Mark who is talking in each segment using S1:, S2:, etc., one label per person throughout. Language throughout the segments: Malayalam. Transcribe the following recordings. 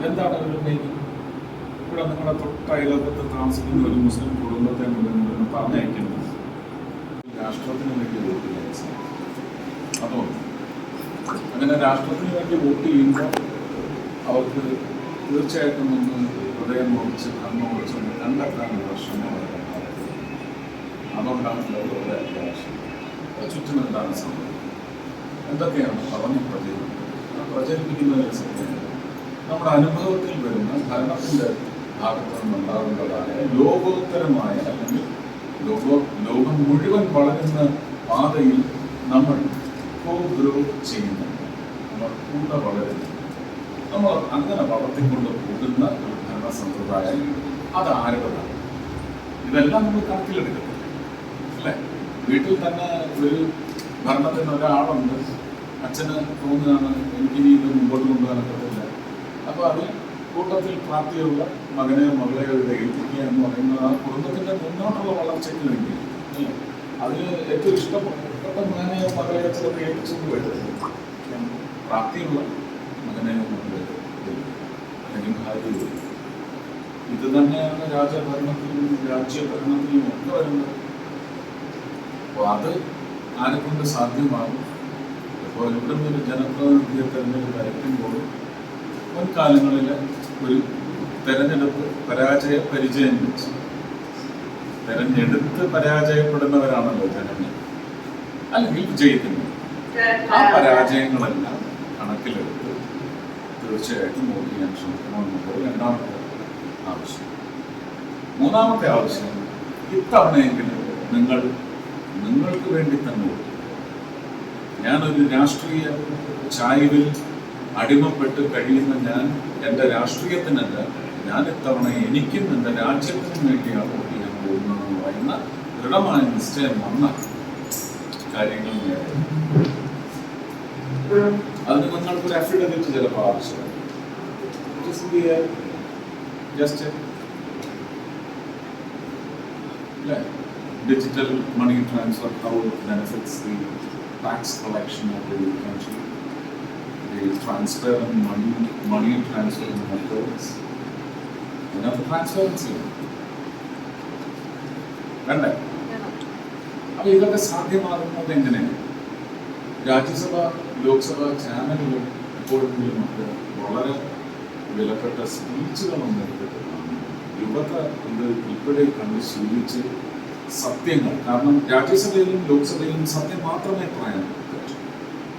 S1: എന്താണ് ഒരു മെയിൻ ഇവിടെ നിങ്ങളുടെ തൊട്ടയലത്ത് താമസിക്കുന്ന ഒരു മുസ്ലിം കുടുംബത്തെ മുഴുവൻ പറഞ്ഞയക്കുന്നത് രാഷ്ട്രത്തിന് വേണ്ടി വോട്ട് ചെയ്യാൻ അതോ? അങ്ങനെ രാഷ്ട്രത്തിന് വേണ്ടി വോട്ട് ചെയ്യുമ്പോൾ അവർക്ക് തീർച്ചയായിട്ടും ഒന്ന് ഹൃദയം മുറിച്ച് കണ്ണു മുറിച്ച് ഒന്ന് കണ്ടെത്താനുള്ള ഭാഗത്ത് അതുകൊണ്ടാണ് ലോകത്തെ അത്യാവശ്യം ചുറ്റും എന്താണ് സംഭവം എന്തൊക്കെയാണ് പറഞ്ഞു പ്രചരിപ്പിക്കുന്നത് പ്രചരിപ്പിക്കുന്നതിന് സത്യം നമ്മുടെ അനുഭവത്തിൽ വരുന്ന ഭരണത്തിന്റെ ഭാഗത്തു നിന്നുണ്ടാകുന്നതായ ലോകോത്തരമായ അല്ലെങ്കിൽ ലോകോ ലോകം മുഴുവൻ വളരുന്ന പാതയിൽ നമ്മൾ കോ ഗ്രോ ചെയ്യുന്നുണ്ട് നമ്മൾ കൂടെ വളരുന്നു. നമ്മൾ അങ്ങനെ വളർത്തിക്കൊണ്ട് പോകുന്ന ഒരു ഭരണ സമ്പ്രദായം അത് ആരുടേതാണ് ഇതെല്ലാം നമ്മൾ കണക്കിലെടുക്കത്തില്ല അല്ലേ? വീട്ടിൽ തന്നെ ഒരു ഭരണത്തിന് ഒരാളുണ്ട് അച്ഛന് തോന്നുകയാണ് എനിക്കിനി ഇത് മുമ്പോട്ട് കൊണ്ടുപോകാനൊക്കത്തില്ല അപ്പോൾ അത് കൂട്ടത്തിൽ പ്രാപ്തിയുള്ള മകനെയോ മകളെയോ ഇത് ഏൽപ്പിക്കുക എന്ന് പറയുന്നത് ആ കുടുംബത്തിന്റെ മുന്നോട്ടുള്ള വളർച്ചയ്ക്ക് വേണ്ടി. അതിന് ഏറ്റവും ഇഷ്ടപ്പെട്ട മകനെയോ മകളെയോ ചിലപ്പോൾ ഏൽപ്പിച്ചെന്ന് വേണ്ടത് പ്രാപ്തിയുള്ള മകനെയോ മകളെയോ അല്ലെങ്കിൽ ഭാര്യ ഇത് തന്നെയാണ് രാജഭരണത്തിലും രാജ്യഭരണത്തിലും ഒക്കെ വരുന്നത്. അപ്പോൾ അത് ആരെക്കൊണ്ട് സാധ്യമാകും? ഇപ്പോൾ ഇവിടെ നിന്ന് ഒരു ജനപ്രതിനിധിയെ തെരഞ്ഞെടുപ്പ് അയക്കുമ്പോൾ മുൻകാലങ്ങളിൽ ഒരു തെരഞ്ഞെടുപ്പ് പരാജയ പരിചയം വെച്ച്. തെരഞ്ഞെടുത്ത് പരാജയപ്പെടുന്നവരാണല്ലോ ജനങ്ങൾ. അല്ലെങ്കിൽ വിജയിക്കുന്നത്. ആ പരാജയങ്ങളെല്ലാം കണക്കിലെടുത്ത് തീർച്ചയായിട്ടും വോട്ട് ചെയ്യാൻ ശ്രമിക്കണമെന്നുള്ളത് രണ്ടാമത്തെ ആവശ്യം. മൂന്നാമത്തെ ആവശ്യം ഇത്തവണയെങ്കിലും നിങ്ങൾ നിങ്ങൾക്ക് വേണ്ടി തന്നെ വോട്ട്. ഞാനൊരു രാഷ്ട്രീയ ചായ്വിൽ അടിമപ്പെട്ട് കഴിയുന്ന ഞാൻ എന്റെ രാഷ്ട്രീയത്തിനല്ല ഞാൻ ഇത്തവണ എനിക്കും എന്റെ രാജ്യത്തിനും വേണ്ടിയാണ് വോട്ട് ചെയ്യാൻ പോകുന്നതെന്ന് പറയുന്ന ദൃഢമായ നിശ്ചയം വന്ന കാര്യങ്ങൾ അതിന് നിങ്ങൾക്ക് ഒരു അഫിഡവിറ്റ് ചിലപ്പോൾ ആവശ്യമാണ്. Just digital money transfer, how it benefits the tax collection transparent money, money transfer methods, അതിനകത്ത് ട്രാൻസ്പെറൻസി വേണ്ടേ അപ്പൊ ഇതൊക്കെ സാധ്യമാകുന്നത് എങ്ങനെയാണ് രാജ്യസഭ ലോക്സഭ ചാനലുകൾ എപ്പോഴെങ്കിലും ഒക്കെ വളരെ വിലപ്പെട്ട സ്പീച്ചുകളൊന്നും എടുത്തിട്ട് യുവത ഇത് ഇപ്പോഴേ കണ്ട് ശീലിച്ച് സത്യങ്ങൾ. കാരണം രാജ്യസഭയിലും ലോക്സഭയിലും സത്യം മാത്രമേ പറയാൻ പറ്റൂ.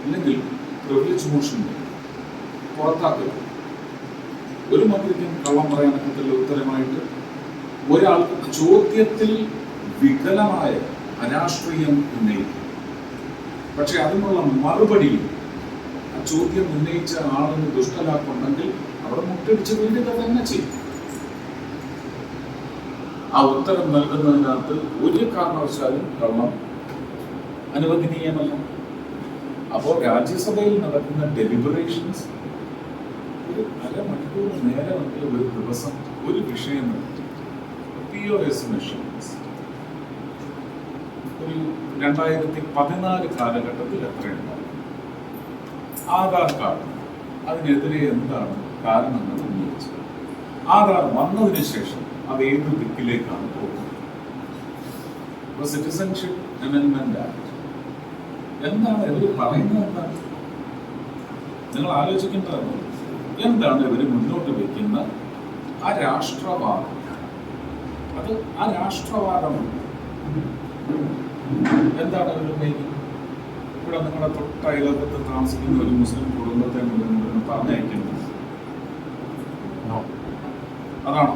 S1: അല്ലെങ്കിൽ പ്രിവിലേജ് ചൂഷണം പുറത്താക്കരുത് ഒരു മന്ത്രിക്കും കള്ളം പറയാൻ പറ്റത്തില്ല ഉത്തരമായിട്ട്. ഒരാൾ ചോദ്യത്തിൽ വികലമായ അരാഷ്ട്രീയം ഉന്നയിക്കും. പക്ഷെ അതിനുള്ള മറുപടി ആ ചോദ്യം ഉന്നയിച്ച ആളിന് ദുഷ്ടലാക്കുണ്ടെങ്കിൽ അവിടെ മുട്ടടിച്ച് വീണ്ടുക തന്നെ ചെയ്യും. ആ ഉത്തരം നൽകുന്നതിനകത്ത് ഒരു കാരണവശാലും കള്ളം അനുവദനീയമല്ല. അപ്പോൾ രാജ്യസഭയിൽ നടക്കുന്ന ഡെലിബറേഷൻസ് ഒരു അരമണിക്കൂർ നേരമെങ്കിലും ഒരു ദിവസം ഒരു വിഷയം പി ഒരു രണ്ടായിരത്തി പതിനാല് കാലഘട്ടത്തിൽ എത്രയുണ്ടാവും ആധാർ കാർഡ്. അതിനെതിരെ എന്താണ് കാരണങ്ങൾ ഉന്നയിച്ചത്? ആധാർ വന്നതിന് ശേഷം അത് ഏത് ദിക്കിലേക്കാണ് പോകുന്നത്? സിറ്റിസൺഷിപ്പ് അമെൻമെന്റ് ആക്ട് എന്താണ് ഇവർ പറയുന്നത് എന്താണ് നിങ്ങൾ ആലോചിക്കേണ്ടതാണ് എന്താണ് ഇവർ മുന്നോട്ട് വെക്കുന്ന ആ രാഷ്ട്രവാദം? അത് ആ രാഷ്ട്രവാദം എന്താണ് ഇവർ ഇവിടെ നിങ്ങളുടെ തൊട്ടയലോകത്ത് താമസിക്കുന്ന ഒരു മുസ്ലിം കുടുംബത്തെ മുഴുവൻ പറഞ്ഞയക്കുന്നത്. അതാണോ?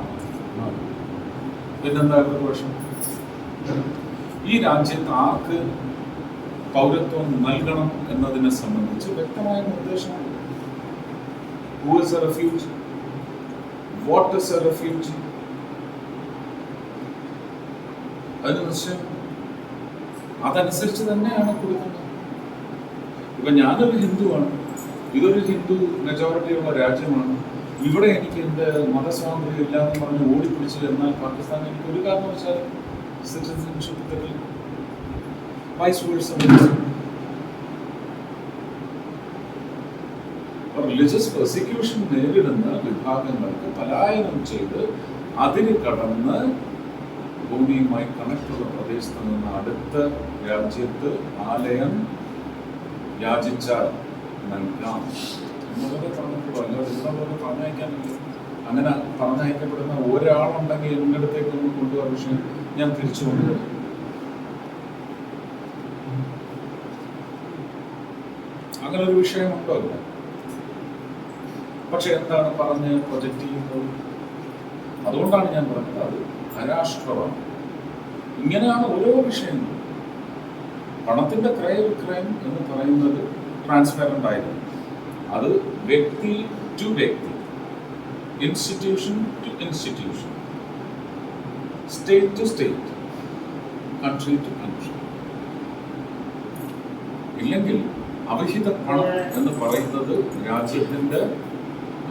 S1: പിന്നെന്താ ഒരു പ്രശ്നം ഈ രാജ്യത്ത് ആർക്ക് പൗരത്വം നൽകണം എന്നതിനെ സംബന്ധിച്ച് വ്യക്തമായ നിർദ്ദേശമാണ്. Who is a refugee what is a refugee അതിന് നിശ്ചയം അതനുസരിച്ച് തന്നെയാണ് കൊടുക്കുന്നത്. ഇപ്പൊ ഞാനൊരു ഹിന്ദുവാണ്. ഇതൊരു ഹിന്ദു മെജോറിറ്റിയുള്ള രാജ്യമാണ്. ഇവിടെ എനിക്ക് എന്റെ മതസ്വാതന്ത്ര്യം ഇല്ലാന്ന് പറഞ്ഞ് ഓടിപ്പിടിച്ച് എന്നാൽ പാകിസ്ഥാൻ എനിക്ക് ഒരു കാരണവശാലും സിറ്റിസൺഷിപ്പ് തരില്ല വൈസ് വേഴ്സ റിലീജിയസ് പ്രോസിക്യൂഷൻ നേരിടുന്ന വിഭാഗങ്ങൾക്ക് പലായനം ചെയ്ത് അതിന് കടന്ന് ഭൂമിയുമായി കണക്റ്റുള്ള പ്രദേശത്ത് നിന്ന് അടുത്ത രാജ്യത്ത് ആലയം യാചിച്ചാൽ നൽകാം. എന്നുള്ളത് പറഞ്ഞിട്ടുള്ളൂ അല്ലാതെ പറഞ്ഞയക്കാനില്ല. അങ്ങനെ പറഞ്ഞയക്കപ്പെടുന്ന ഒരാളുണ്ടെങ്കിൽ എന്റെ അടുത്തേക്ക് ഒന്ന് കൊണ്ടുപോകാൻ പക്ഷേ ഞാൻ തിരിച്ചു കൊണ്ടുവരും. അങ്ങനെ ഒരു വിഷയമുണ്ടോ അല്ല പക്ഷെ എന്താണ് പറഞ്ഞ് പ്രൊജക്റ്റ് ചെയ്യുന്നത്? അതുകൊണ്ടാണ് ഞാൻ പറഞ്ഞത് അത് അരാഷ്ട്രമാണ്. ഇങ്ങനെയാണ് ഓരോ വിഷയങ്ങളും. പണത്തിന്റെ ക്രയവിക്രയം എന്ന് പറയുന്നത് ട്രാൻസ്പെറന്റ് ആയിരുന്നു. അത് വ്യക്തി ടു വ്യക്തി institution to institution state to state country to country ഇല്ലെങ്കിൽ അവിഹിത പണം എന്ന് പറയുന്നത് രാജ്യത്തിന്റെ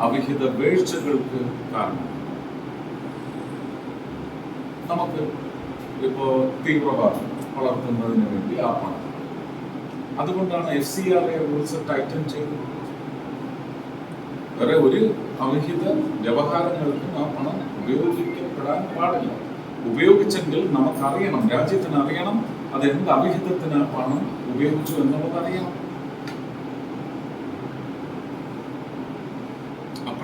S1: അവിഹിത വീഴ്ചകൾക്ക് കാരണം. നമുക്ക് ഇപ്പോ തീവ്രവാദം വളർത്തുന്നതിന് വേണ്ടി ആ പണം. അതുകൊണ്ടാണ് F C R A rules tighten ചെയ്തത് വേറെ ഒരു അവിഹിത വ്യവഹാരങ്ങൾക്കും ആ പണം ഉപയോഗിക്കപ്പെടാൻ പാടില്ല. ഉപയോഗിച്ചെങ്കിൽ നമുക്കറിയണം രാജ്യത്തിന് അറിയണം അത് എന്ത് അവിഹിതത്തിന് പണം ഉപയോഗിച്ചു എന്നുള്ളത് അറിയണം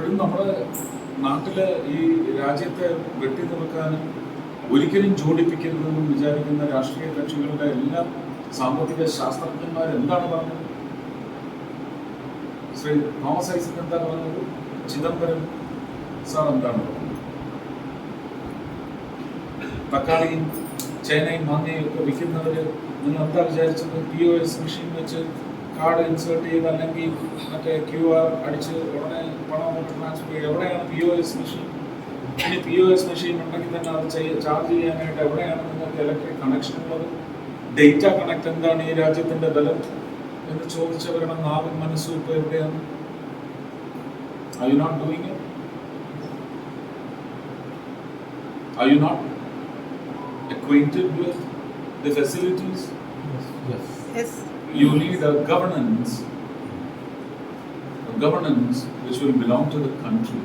S1: അപ്പോഴും നമ്മുടെ നാട്ടിൽ ഈ രാജ്യത്തെ വെട്ടി നിർക്കാനും ഒരിക്കലും ജോഡിപ്പിക്കരുതെന്നും വിചാരിക്കുന്ന രാഷ്ട്രീയ കക്ഷികളുടെ എല്ലാ സാമ്പത്തിക ശാസ്ത്രജ്ഞന്മാർ എന്താണ് പറഞ്ഞത്? ശ്രീ തോമസ് ഐസക് എന്താ പറഞ്ഞത്? ചിദംബരം സാർ എന്താണ് പറഞ്ഞത്? തക്കാളിയും ചേനയും മാങ്ങയും ഒക്കെ വിൽക്കുന്നവര് നിങ്ങൾ എന്താ വിചാരിച്ചത്? പി ഒ എസ് മെഷീൻ വെച്ച് കാർഡ് ഇൻസേർട്ട് ചെയ്ത് അല്ലെങ്കിൽ മറ്റേ ക്യു ആർ അടിച്ച് ഉടനെ പണം ട്രാൻസ്ഫർ ചെയ്യുക എവിടെയാണ് പി ഒ എസ് മെഷീൻ ഇനി പി ഒ എസ് മെഷീൻ ഉണ്ടെങ്കിൽ തന്നെ അത് ചെയ്യുക ചാർജ് ചെയ്യാനായിട്ട് എവിടെയാണ് നിങ്ങൾക്ക് ഇലക്ട്രിക് കണക്ഷൻ ഉള്ളത് ഡേറ്റ കണക്ട് എന്താണ് ഈ രാജ്യത്തിന്റെ ബലം എന്ന് ചോദിച്ചവരുടെ നാവും മനസ്സും ഇപ്പോൾ എവിടെയാണ് Are you not doing it? Are you not acquainted with the facilities?
S2: Yes.
S3: Yes.
S1: You need a governance, a governance which will belong to the country,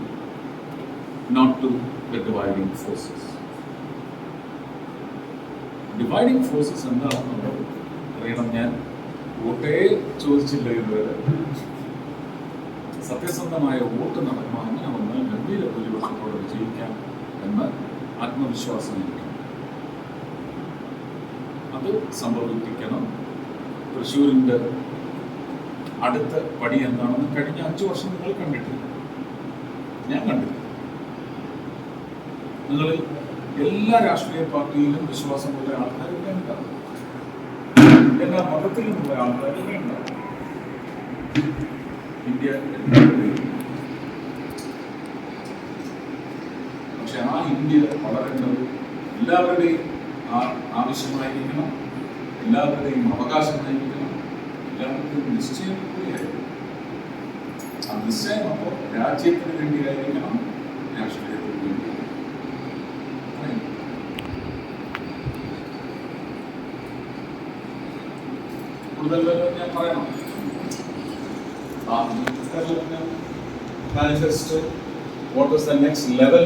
S1: not to the dividing forces. Dividing forces എന്താണെന്നുള്ളത് അറിയണം ഞാൻ. വോട്ടേ ചോദിച്ചില്ല ഇതുവരെ സത്യസന്ധമായ വോട്ട് അങ്ങനെ വന്നാൽ ഗംഭീര ഭൂരിപക്ഷത്തോടെ വിജയിക്കാം എന്ന് ആത്മവിശ്വാസം എനിക്കുണ്ട്. അത് സംഭവിപ്പിക്കണം. തൃശ്ശൂരിന്റെ അടുത്ത പടി എന്താണെന്ന് കഴിഞ്ഞ അഞ്ചു വർഷം നിങ്ങൾ കണ്ടിട്ടില്ല. ഞാൻ കണ്ടില്ല നിങ്ങൾ എല്ലാ രാഷ്ട്രീയ പാർട്ടിയിലും വിശ്വാസമുള്ള ആൾക്കാരൊക്കെ ഉണ്ടാവും എല്ലാ മതത്തിലുമുള്ള ആൾക്കാരൊക്കെ ഉണ്ടാവും ഇന്ത്യ. പക്ഷെ ആ ഇന്ത്യ വളരേണ്ടത് എല്ലാവരുടെയും ആ- ആവശ്യമായിരിക്കണം എല്ലാവരുടെയും അവകാശമായിരിക്കണം എല്ലാവർക്കും നിശ്ചയം കൂടിയായിരിക്കണം ആ നിശ്ചയം അപ്പോൾ രാജ്യത്തിന് വേണ്ടിയായിരിക്കണം രാഷ്ട്രീയത്തിന് വേണ്ടി കൂടുതൽ വല്ലതും ഞാൻ പറയണം ആ manifesto what is the next level